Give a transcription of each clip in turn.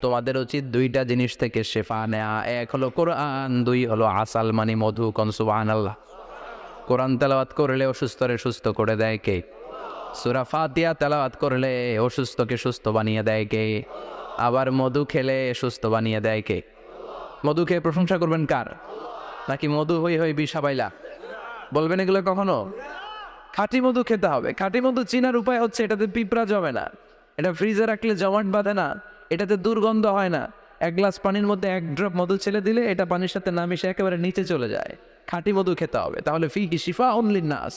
তোমাদের উচিত দুইটা জিনিস থেকে শেফা নেয়া। এক হলো কোরআন, দুই হলো আসাল মানি মধু কনসুবান আল্লাহ কোরআন তেলাওয়াত করলে অসুস্থরে সুস্থ করে দেয় কে? সুরা ফাতিয়া তেলাওয়াত করলে অসুস্থকে সুস্থ বানিয়ে দেয় কে? আবার মধু খেলে সুস্থ বানিয়ে দেয় কে? মধু খেয়ে প্রশংসা করবেন কার? নাকি মধু হই হই বিষা পাইলা বলবেন এগুলো কখনো? খাঁটি মধু খেতে হবে। খাঁটি মধু চিনার উপায় হচ্ছে এটাতে পিঁপড়া জমে না। এটা ফ্রিজে রাখলে জমাট বাঁধে না। এটাতে দুর্গন্ধ হয় না। এক গ্লাস পানির মধ্যে এক ড্রপ মধু ছেলে দিলে এটা পানির সাথে না মিশে একেবারে নিচে চলে যায়। খাঁটি মধু খেতে হবে। তাহলে ফি শিফা অনলি নাস।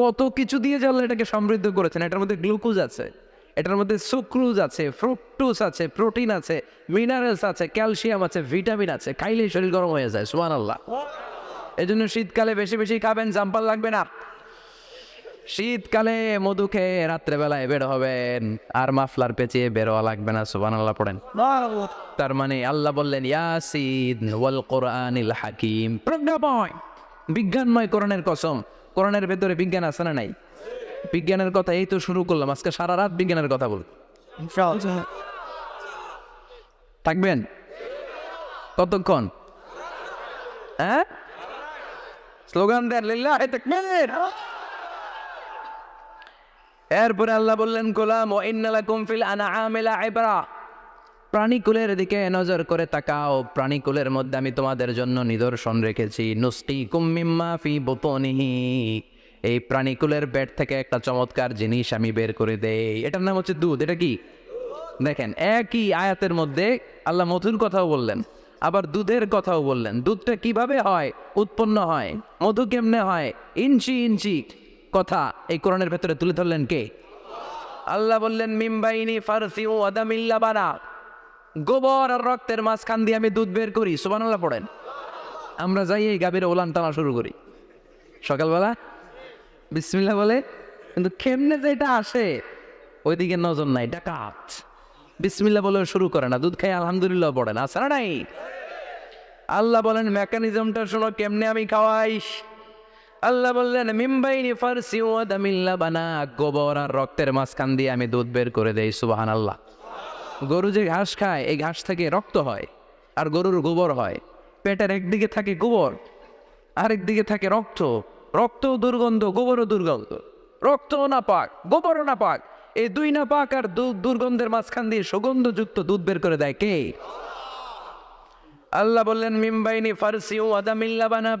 কত কিছু দিয়ে জানলে এটাকে সমৃদ্ধ করেছেন, এটার মধ্যে গ্লুকোজ আছে, এটার মধ্যে সুক্রুজ আছে ফ্রুকটুস আছে, প্রোটিন আছে, মিনারেলস আছে, ক্যালসিয়াম আছে, ভিটামিন আছে, খাইলেই শরীর গরম হয়ে যায় সুমান আল্লাহ এই জন্য শীতকালে বেশি বেশি খাবেন জাম্পাল লাগবে না। শীতকালে মধু খেয়ে রাত্রেবেলায় বের হবেন। আর মাফলার পেঁচিয়ে বেরোয়া লাগবে না সুবান আল্লাহ পড়েন তার মানে আল্লাহ বললেন ইয়াসিন ওয়াল কোরআনিল হাকিম। প্রজ্ঞাময় বিজ্ঞানময় কোরআনের কসম। কোরআনের ভেতরে বিজ্ঞান আছে না নাই? বিজ্ঞানের কথা এই তো শুরু করলাম আজকে সারা রাত বিজ্ঞানের কথা বল থাকবেন? কতক্ষণ? হ্যাঁ? স্লোগান দেন লিল্লাহ এরপরে আল্লাহ বললেন, গোলাম, ও ইন্নালাকুম ফিল আনআমিলা ইবরা প্রাণীকুলের দিকে নজর করে তাকাও। প্রাণীকুলের মধ্যে আমি তোমাদের জন্য নিদর্শন রেখেছি। নুস্তি কুম্মিম্মা ফি বুতনিহি। এই প্রাণীকুলের পেট থেকে একটা চমৎকার জিনিস আমি বের করে দেই। এটার নাম হচ্ছে দুধ। এটা কি? দেখেন, একই আয়াতের মধ্যে আল্লাহ মধুর কথাও বললেন, আবার দুধের কথাও বললেন। দুধটা কীভাবে হয়? উৎপন্ন হয়? মধু কেমনে হয়? ইঞ্চি ইঞ্চি। কথা এই কোরআনের ভেতরে তুলে ধরলেন কে? আল্লাহ বললেন মিমবাইনি ফারসিউ আদামিল্লা বানা। গোবর আর রক্তের মাঝখান দিয়ে আমি দুধ বের করি, সুবহানাল্লাহ পড়েন। আমরা যাই এই গাভীর ওলান টানা শুরু করি। সকালবেলা বিসমিল্লাহ বলে, কিন্তু কেমনে যে এটা আসে? ওইদিকে নজর নাই, ডাকাত। বিসমিল্লাহ বলে শুরু করে না, দুধ খাই আলহামদুলিল্লাহ পড়ে না না নাই? আল্লাহ বলেন, মেকানিজমটা শোনো, কেমনে আমি খাওয়াই আল্লাহ বললেন, মিম্বাইনি ফারসি ওয়াদামিল্লা বানা, গোবর আর রক্তের মাঝখান দিয়ে আমি দুধ বের করে দেই সুবাহান আল্লাহ গরু যে ঘাস খায়, এই ঘাস থেকে রক্ত হয় আর গরুর গোবর হয়। পেটের একদিকে থাকে গোবর, আরেক দিকে থাকে রক্ত। রক্ত দুর্গন্ধ, গোবরও দুর্গন্ধ। রক্তও না পাক গোবরও না পাক এই দুই না পাক আর দুর্গন্ধের মাঝখান দিয়ে সুগন্ধযুক্ত দুধ বের করে দেয় কে? আল্লাহ বললেন, মিমবাইনি ফারসি ও আদামিল্লা বানাব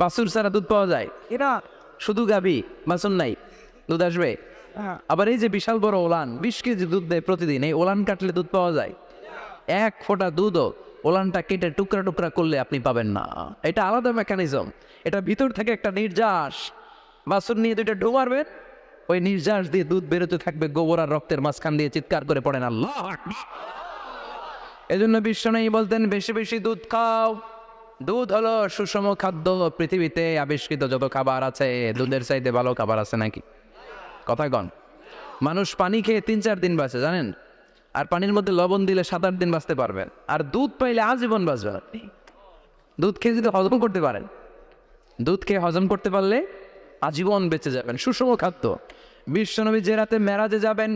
বাছুর ছাড়া দুধ পাওয়া যায়। এরা শুধু গাবি বাছুর নাই দুধ আসবে। আবার এই যে বিশাল বড় ওলান বিশ কেজি দুধ দেয় প্রতিদিন এই ওলান কাটলে দুধ পাওয়া যায়। এক ফোঁটা দুধও ওলানটা কেটে টুকরা টুকরা করলে আপনি পাবেন না। এটা আলাদা মেকানিজম এটা ভিতর থেকে একটা নির্যাস। বাসুর নিয়ে দুইটা ঢু মারবেন ওই নির্যাস দিয়ে দুধ বেরোতে থাকবে গোবর আর রক্তের মাঝখান দিয়ে চিৎকার করে পড়েন আল্লাহ আকবার। বিশ্ব নেই বলতেন বেশি বেশি দুধ খাও। দুধ হলো সুষম খাদ্য, পৃথিবীতে আবিষ্কৃত যত খাবার আছে, দুধের চাইতে ভালো খাবার আছে নাকি? কথা কন। মানুষ পানি খেয়ে তিন চার দিন বাঁচে, জানেন? আর পানির মধ্যে লবণ দিলে সাত আট দিন বাঁচতে পারবেন। আর দুধ পাইলে আজীবন বাঁচবেন দুধ খেয়ে যদি হজম করতে পারেন, দুধ খেয়ে হজম করতে পারলে আজীবন বেঁচে যাবেন। সুষম খাদ্য। বিশ্বনবী যে রাতে মেরাজে যাবেন,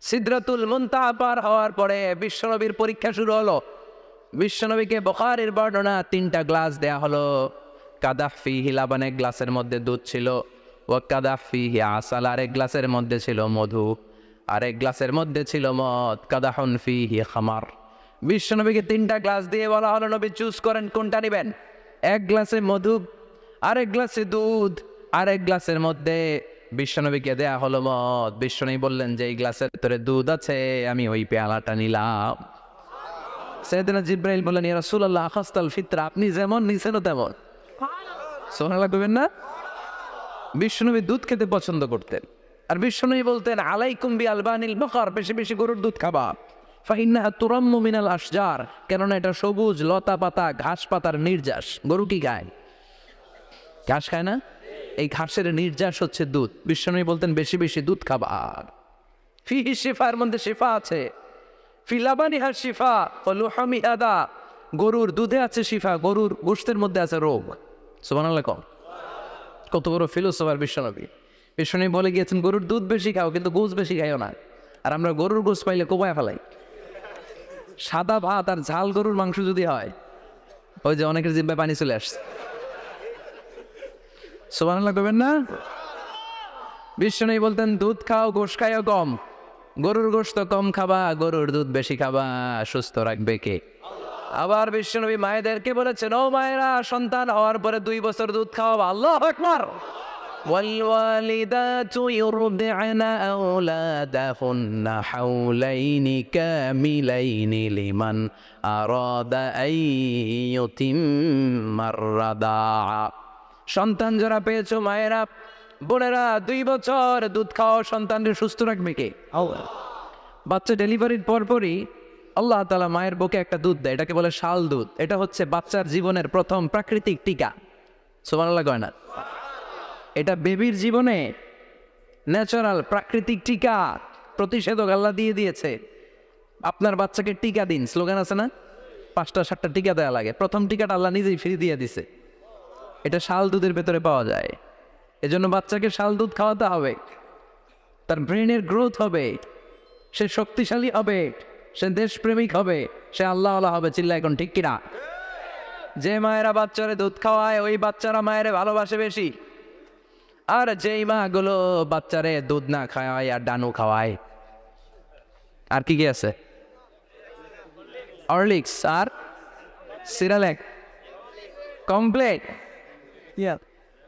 সিদ্রাতুল মুনতাহা পার হওয়ার পরে বিশ্বনবীর পরীক্ষা শুরু হলো। বিশ্বনবীকে বখারের বর্ণনা তিনটা গ্লাস দেয়া হলো। কাদাফি হিলাবানে গ্লাসের মধ্যে দুধ ছিল ও কাদাফি আসাল আরেক গ্লাসের মধ্যে ছিল মধু, আরেক গ্লাসের মধ্যে ছিল মদ, কাদাহন ফি হি খামার। বিশ্বনবীকে তিনটা গ্লাস দিয়ে বলা হলো, নবী, চুজ করেন কোনটা নেবেন? এক গ্লাসে মধু, আরেক গ্লাসে দুধ, আরেক গ্লাসের মধ্যে। বিশ্বনবীকে দেয়া হলো মদ। বিশ্বনবী বললেন, যে এই গ্লাসের ভিতরে দুধ আছে, আমি ওই পেয়ালাটা নিলাম। সেদিন জিব্রাইল বললেন, ইয়া রাসূলুল্লাহ, আখাস্তাল ফিতরা, আপনি যেমন নিছেনও তেমন। সোনালা করবেন না? বিশ্বনবী দুধ খেতে পছন্দ করতেন। আর বিষ্ণু বলতেন, আলাইকুম বি আলবানিল বকর বেশি বেশি গরুর দুধ খাবা। ফাইন্না তুরাম্মু মিনাল আশজার, কেননা এটা সবুজ লতা পাতা, ঘাস পাতার নির্যাস। গরু কি খায়? ঘাস খায় না? এই ঘাসের নির্যাস হচ্ছে দুধ। বিষ্ণু বলতেন, বেশি বেশি দুধ খাবার ফি শিফার মধ্যে শিফা আছে। ফি লাবানিহা শিফা ও লুহামি আদা গরুর দুধে আছে শিফা, গরুর গোষ্ঠের মধ্যে আছে রোগ। সুবহানাল্লাহ কম কত বড় ফিলোসফার বিশ্বনবী। বিশ্বনবী বলে গিয়েছেন, গরুর দুধ বেশি খাও, কিন্তু গোস বেশি খাইও না। আর আমরা গরুর গোস পাইলে কোপায় ফেলাই। সাদা ভাত আর ঝাল গরুর মাংস যদি হয়, ওই যে অনেকের জিব্বায় পানি চলে আসছে। সুবহানাল্লাহ করবেন না? বিষ্ণু বলতেন, দুধ খাও, গোশ খাইও কম। গরুর গোশত কম খাবা গরুর দুধ বেশি খাবা সুস্থ রাখবে কে আবার বিশ্বনবী মায়েদেরকে বলেছেন ও মায়েরা সন্তান হওয়ার পরে দুই বছর দুধ খাওয়াবা আল্লাহ আকবার والوالدات يرضعن أولادهن حولين كاملين لمن أراد أن يتم الرضاعة সন্তান যারা পেয়েছো মায়েরা বোনেরা দুই বছর দুধ খাওয়া সন্তানদের সুস্থ রাখবে কে? বাচ্চা ডেলিভারির পরপরই আল্লাহ তালা মায়ের বুকে একটা দুধ দেয় এটাকে বলে শাল দুধ। এটা হচ্ছে বাচ্চার জীবনের প্রথম প্রাকৃতিক টিকা। সোমানাল্লাহ গয়না এটা বেবির জীবনে ন্যাচারাল প্রাকৃতিক টিকা প্রতিষেধক আল্লাহ দিয়ে দিয়েছে। আপনার বাচ্চাকে টিকা দিন স্লোগান আছে না? পাঁচটা সাতটা টিকা দেওয়া লাগে। প্রথম টিকাটা আল্লাহ নিজেই ফ্রি দিয়ে দিছে। এটা শাল দুধের ভেতরে পাওয়া যায়। এজন্য বাচ্চাকে শাল দুধ খাওয়াতে হবে। তার ব্রেনের গ্রোথ হবে। সে শক্তিশালী হবে। সে দেশপ্রেমিক হবে। সে আল্লাহ আল্লাহ হবে। চিল্লা এখন ঠিক কিনা? যে মায়েরা বাচ্চারে দুধ খাওয়ায়, ওই বাচ্চারা মায়েরে ভালোবাসে বেশি। আর যেই মাগুলো বাচ্চারে দুধ না খাওয়ায় আর ডানু খাওয়ায়। আর কি কি আছে? অরলিক্স আর সিরালেক কমপ্লেট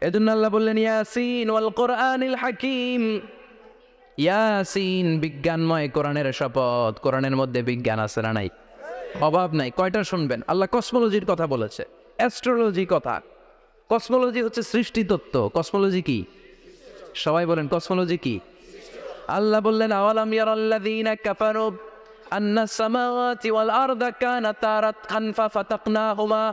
এজন্য আল্লাহ বললেন, ইয়াসিন ওয়াল কোরআনিল হাকিম। ইয়াসিন, বিজ্ঞানময় কোরআনের শপথ। কোরআনের মধ্যে বিজ্ঞান আছে না নাই? অভাব নাই। কয়টা শুনবেন? আল্লাহ কসমোলজির কথা বলেছে। অ্যাস্ট্রোলজি কথা। কসমোলজি হচ্ছে সৃষ্টি তত্ত্ব। কসমোলজি কি? সবাই বলেন, কসমোলজি কি? আল্লাহ বললেন, আওয়ালাম ইয়ারাল্লাযীনা কাফারু আন্না সামাওয়াতি ওয়াল আরদা কানাতা রাতকান ফাতাকনাহুমা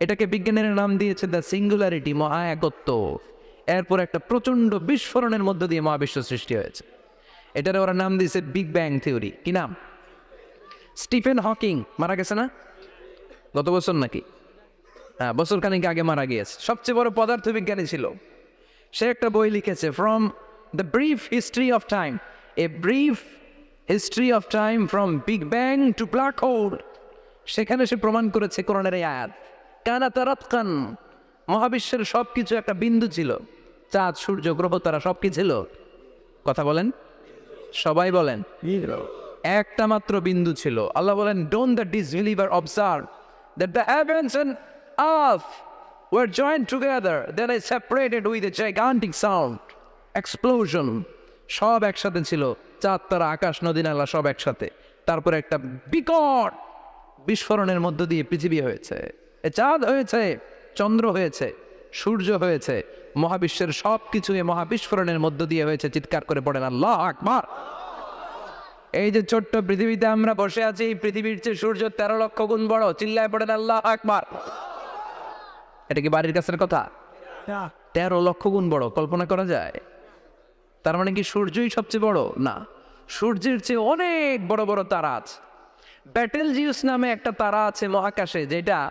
এটাকে বিজ্ঞানের নাম দিয়েছে দ্য সিঙ্গুলারিটি মহা একত্ব এরপর একটা প্রচণ্ড বিস্ফোরণের মধ্য দিয়ে মহাবিশ্ব সৃষ্টি হয়েছে। এটার ওরা নাম দিয়েছে বিগ ব্যাং থিওরি কি নাম? স্টিফেন হকিং মারা গেছে না? গত বছর নাকি? হ্যাঁ বছর খানিক আগে মারা গিয়েছে। সবচেয়ে বড় পদার্থবিজ্ঞানী ছিল। সে একটা বই লিখেছে from the brief history of time a brief history of time from big bang to black hole সেখানে সে প্রমাণ করেছে কোরআনের এই আয়াত। কানা তারাতকান। মহাবিশ্বের সব কিছু একটা বিন্দু ছিল। চাঁদ, সূর্য, গ্রহ, তারা সব কি ছিল। কথা বলেন? সবাই বলেন। একটা মাত্র বিন্দু ছিল। আল্লাহ বলেন don't the disbeliever observe that the heavens and earth were joined together then I separated with a gigantic sound, explosion, সব একসাথে ছিল। চাঁদ, তারা, আকাশ, নদী, নালা, সব একসাথে। তারপরে একটা বিকট বিস্ফোরণের মধ্য দিয়ে পৃথিবী হয়েছে। এ চাঁদ হয়েছে চন্দ্র হয়েছে সূর্য হয়েছে মহাবিশ্বের সব কিছু এই মহাবিস্ফোরণের মধ্য দিয়ে হয়েছে চিৎকার করে পড়েন আল্লাহ আকবার। এই যে ছোট্ট পৃথিবীতে আমরা বসে আছি এই পৃথিবীর চেয়ে সূর্য তেরো লক্ষ গুণ বড় চিল্লায় পড়েন আল্লাহ আকবার। এটা কি বাড়ির কাছের কথা? তেরো লক্ষ গুণ বড় কল্পনা করা যায়? তার মানে কি সূর্যই সবচেয়ে বড়? না। সূর্যের চেয়ে অনেক বড় বড় তারা আছে। ব্যাটেল জিউস নামে একটা তারা আছে মহাকাশে যেটা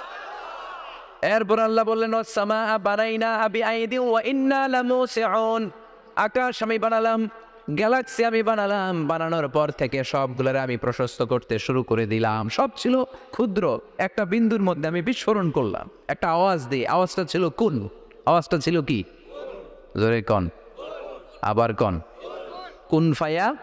এরপর আল্লাহ বললেন সামা আকাশ আমি বানালাম, গ্যালাক্সি আমি বানালাম, বানানোর পর থেকে সবগুলোর আমি প্রশস্ত করতে শুরু করে দিলাম। সব ছিল ক্ষুদ্র। একটা বিন্দুর মধ্যে আমি বিস্ফোরণ করলাম। একটা আওয়াজ দিই। আওয়াজটা ছিল কোন? আওয়াজটা ছিল কি? জোরে কন। আবার কন। কুন ফায়া?